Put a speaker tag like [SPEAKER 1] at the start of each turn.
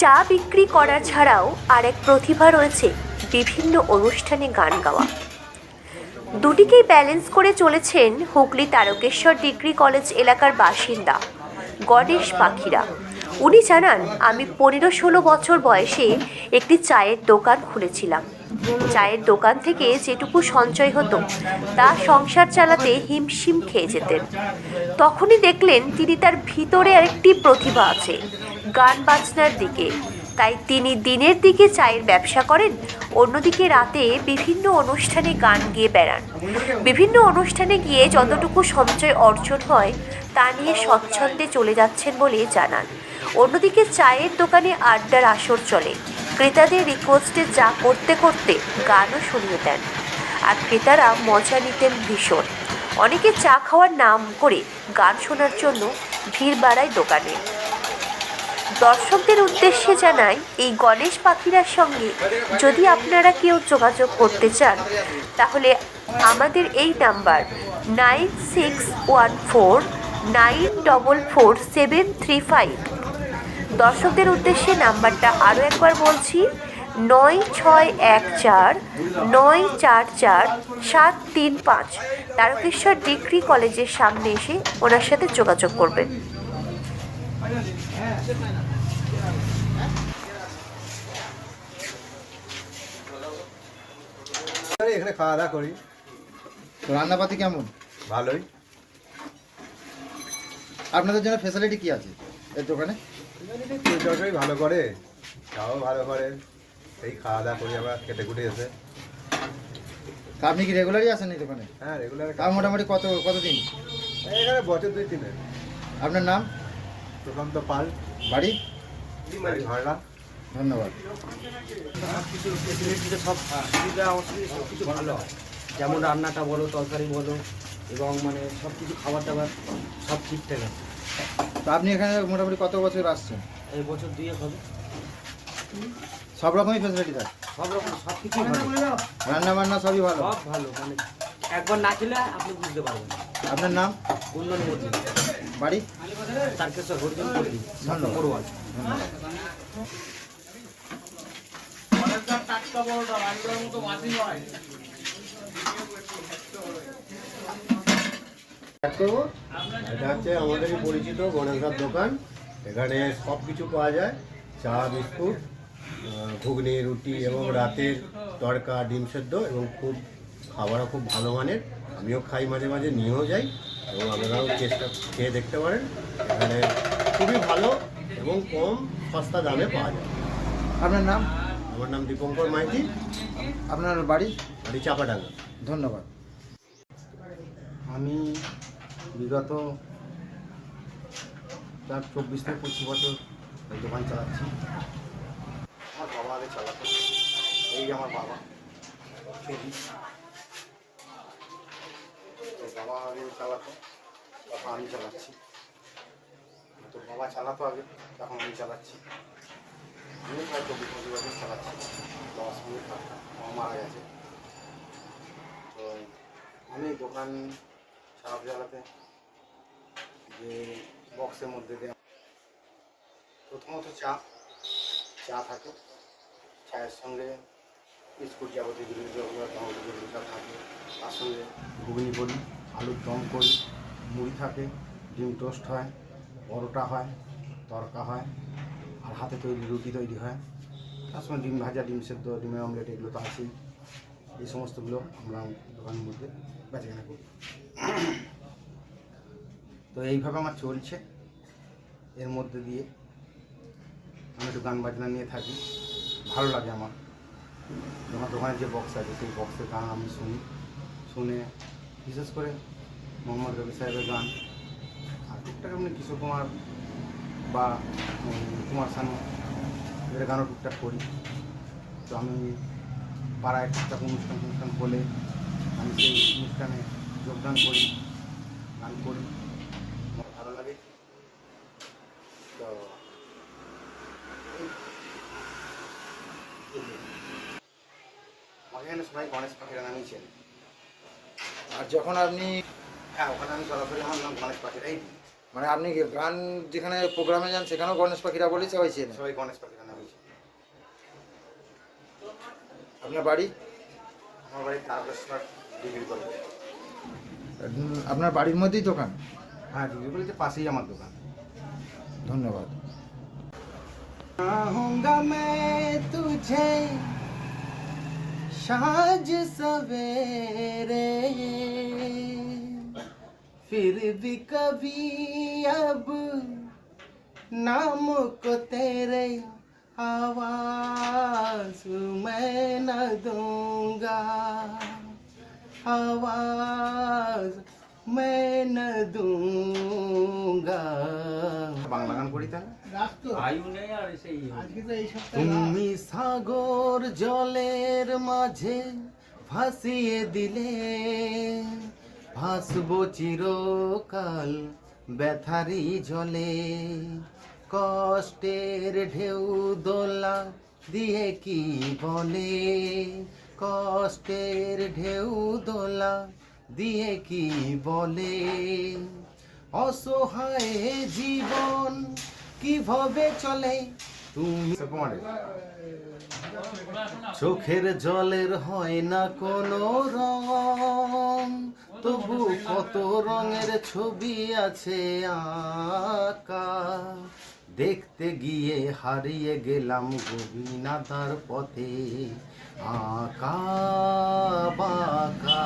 [SPEAKER 1] চা বিক্রি করা ছাড়াও আরেক প্রতিভা রয়েছে বিভিন্ন অনুষ্ঠানে গান গাওয়া। দুটিকেই ব্যালেন্স করে চলেছেন হুগলি তারকেশ্বর ডিগ্রি কলেজ এলাকার বাসিন্দা গণেশ পাখিরা। উনি জানান, আমি পনেরো ষোলো বছর বয়সে একটি চায়ের দোকান খুলেছিলাম। চায়ের দোকান থেকে যেটুকু সঞ্চয় হতো, তা সংসার চালাতে হিমশিম খেয়ে যেতেন। তখনই দেখলেন তিনি তার ভিতরে আরেকটি প্রতিভা আছে। গান বাজনার দিকে। তাই তিনি দিনের দিকে চায়ের ব্যবসা করেন, অন্যদিকে রাতে বিভিন্ন অনুষ্ঠানে গান গেয়ে বেড়ান। বিভিন্ন অনুষ্ঠানে গিয়ে যতটুকু সঞ্চয় অর্জন হয়, তা নিয়ে স্বচ্ছন্দে চলে যাচ্ছেন বলে জানান। অন্যদিকে চায়ের দোকানে আড্ডার আসর চলে। ক্রেতাদের রিকোয়েস্টে যা করতে করতে গানও শুনিয়ে দেন। আর ক্রেতারা মজা নিতেন ভীষণ। অনেকে চা খাওয়ার নাম করে গান শোনার জন্য ভিড় বাড়ায় দোকানে। দর্শকদের উদ্দেশ্যে জানাই, এই গণেশ পাখিরার সঙ্গে যদি আপনারা কেউ যোগাযোগ করতে চান, তাহলে আমাদের এই number nine six one four nine double four seven three five. দর্শকদের উদ্দেশ্যে নাম্বারটা আরও একবার বলছি, নয় ছয় এক চার নয় চার চার সাত তিন পাঁচ। তারকেশ্বর ডিগ্রি কলেজের সামনে এসে ওনার সাথে যোগাযোগ করবেন।
[SPEAKER 2] এখানে খাওয়া দাওয়া করি।
[SPEAKER 3] তো রান্নাপাতি কেমন?
[SPEAKER 2] ভালোই।
[SPEAKER 3] আপনাদের জন্য ফেসিলিটি কি আছে এর দোকানে?
[SPEAKER 2] চর্চাই ভালো করে খাওয়াও ভালো করে। এই খাওয়া দাওয়া করি আমরা কেটে কুটে এসে।
[SPEAKER 3] আপনি কি রেগুলারই আসেন এই দোকানে?
[SPEAKER 2] হ্যাঁ রেগুলার
[SPEAKER 3] তাও মোটামুটি কত কতদিন?
[SPEAKER 2] এখানে বছর দুই তিনের।
[SPEAKER 3] আপনার নাম?
[SPEAKER 2] প্রশান্ত পাল
[SPEAKER 3] বাড়ি
[SPEAKER 2] ভাড়া
[SPEAKER 3] ধন্যবাদ।
[SPEAKER 4] সব সুবিধা অসুবিধা সব কিছু ভালো। হয় যেমন রান্নাটা বলো তরকারি বলো এবং মানে সব কিছু খাবার দাবার সব ঠিকঠাক আছে।
[SPEAKER 3] তো আপনি এখানে মোটামুটি কত বছর আসছেন?
[SPEAKER 4] এই বছর দুয়ে হবে।
[SPEAKER 3] সব রকমই ফেসিলিটি থাকে?
[SPEAKER 4] সব রকম সব কিছুই ভালো।
[SPEAKER 3] রান্না বান্না সবই ভালো?
[SPEAKER 4] সব ভালো মানে একবার না খেলে আপনি বুঝতে পারবেন
[SPEAKER 3] আপনার নাম?
[SPEAKER 4] উন্নয়ন মধ্যে
[SPEAKER 3] বাড়ি?
[SPEAKER 4] তারকেশ্বর
[SPEAKER 2] এটা হচ্ছে আমাদেরই পরিচিত গণেশদার দোকান। এখানে সব কিছু পাওয়া যায়। চা, বিস্কুট ঘুগনি, রুটি এবং রাতের তড়কা, ডিম সেদ্ধ এবং খুব খাবারও খুব ভালো মানের। আমিও খাই মাঝে মাঝে, নিয়েও যাই। এবং আপনারাও চেষ্টা খেয়ে দেখতে পারেন। এখানে খুবই ভালো এবং কম সস্তা দামে পাওয়া যায়।
[SPEAKER 3] আপনার নাম?
[SPEAKER 2] আমার নাম দীপঙ্কর মাইতি।
[SPEAKER 3] আপনার বাড়ি?
[SPEAKER 2] বাড়ি চাপাডাঙ্গা।
[SPEAKER 3] ধন্যবাদ।
[SPEAKER 5] আমি বিগত প্রায় চব্বিশ থেকে পঁচিশ বছর দোকান চালাচ্ছি। আমার বাবা আগে চালাতো। এই আমার বাবা ছবি বাবা আগে চালাতো তখন আমি চালাচ্ছি। তো বাবা চালাতো আগে, তখন আমি চালাচ্ছি। আমি প্রায় চব্বিশ পঁচিশ বছর চালাচ্ছি বাবার সঙ্গে বাবা মারা গেছে। তো আমি দোকান চালাতে চালাতে যে বক্সের মধ্যে দিয়ে প্রথমত চা চা থাকে। চায়ের সঙ্গে বিস্কুট যাবতীয় যেগুলো থাকে। তার সঙ্গে ঘুগনি করি আলুর দম করি, মুড়ি থাকে, ডিম টোস্ট হয়, পরোটা হয়, তরকা হয়, আর হাতে তৈরি রুটি তৈরি হয়। তার সঙ্গে ডিম ভাজা, ডিম সেদ্ধ ডিমের অমলেট এগুলো তো আছেই। এই সমস্তগুলো আমরা দোকানের মধ্যে বেচাকেনা করি। তো এইভাবে আমার চলছে। এর মধ্যে দিয়ে আমি একটু গান বাজনা নিয়ে থাকি। ভালো লাগে আমার। আমার দোকানের যে বক্স আছে, সেই বক্সের গান আমি শুনি। শুনে বিশেষ করে মোহাম্মদ রবি সাহেবের গান। আর টুকটাক এমনি কিশোর কুমার বা কুমার শানু এদের গানও টুকটাক করি। তো আমি পাড়ায় টুকটাক অনুষ্ঠান অনুষ্ঠান হলে আমি সেই অনুষ্ঠানে যোগদান করি, গান করি। আমার ভালো লাগে। তো আমাকে এখানে সবাই গণেশ পাখিরা নামই চেনে।
[SPEAKER 3] আর যখন আপনি
[SPEAKER 5] হ্যাঁ ওখানে আমি গণেশ পাখিরাই
[SPEAKER 3] মানে আপনি গান যেখানে প্রোগ্রামে যান সেখানেও গণেশ পাখিরা বলেছে সবাই চেনে?
[SPEAKER 5] সবাই গণেশ পাখিরা
[SPEAKER 3] আপনার বাড়ি?
[SPEAKER 6] আমার বাড়ি
[SPEAKER 3] আপনার বাড়ির মধ্যেই দোকান?
[SPEAKER 6] হ্যাঁ ডিগ্রি কলেজের পাশেই আমার দোকান।
[SPEAKER 3] ধন্যবাদ।
[SPEAKER 5] आऊंगा मैं फिर भी कभी अब नाम को तेरे आवाज मैं न दूंगा आवाज मैं न दूंगा
[SPEAKER 6] বাংলা গান করি তাহলে
[SPEAKER 5] তুমি সাগর জলের মাঝে ভাসিয়ে দিলে ভাসবো চিরকাল ব্যথারি জলে। কষ্টের ঢেউ দোলা দিয়ে কি বলে? কষ্টের ঢেউ দোলা দিয়ে কি বলে? অসহায় জীবন কীভাবে চলে? চোখের জলের হয় না কোনো রং, তবু কত রঙের ছবি আছে আঁকা দেখতে গিয়ে হারিয়ে গেলাম গভীরতার পথে, আঁকা বাঁকা।